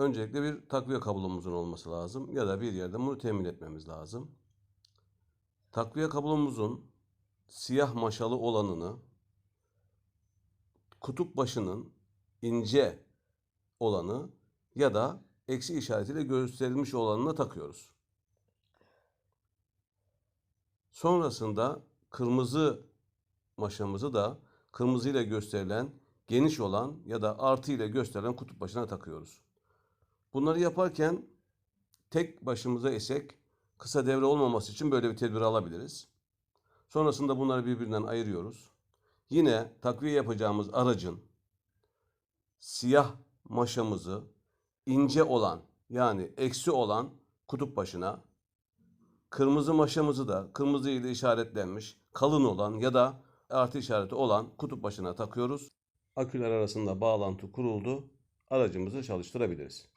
öncelikle bir takviye kablomuzun olması lazım ya da bir yerde bunu temin etmemiz lazım. Takviye kablomuzun siyah maşalı olanını kutup başının ince olanı ya da eksi işaretiyle gösterilmiş olanına takıyoruz. Sonrasında kırmızı maşamızı da kırmızı ile gösterilen geniş olan ya da artı ile gösterilen kutup başına takıyoruz. Bunları yaparken tek başımıza esek kısa devre olmaması için böyle bir tedbir alabiliriz. Sonrasında bunları birbirinden ayırıyoruz. Yine takviye yapacağımız aracın siyah maşamızı ince olan yani eksi olan kutup başına kırmızı maşamızı da kırmızı ile işaretlenmiş kalın olan ya da artı işareti olan kutup başına takıyoruz. Aküler arasında bağlantı kuruldu. Aracımızı çalıştırabiliriz.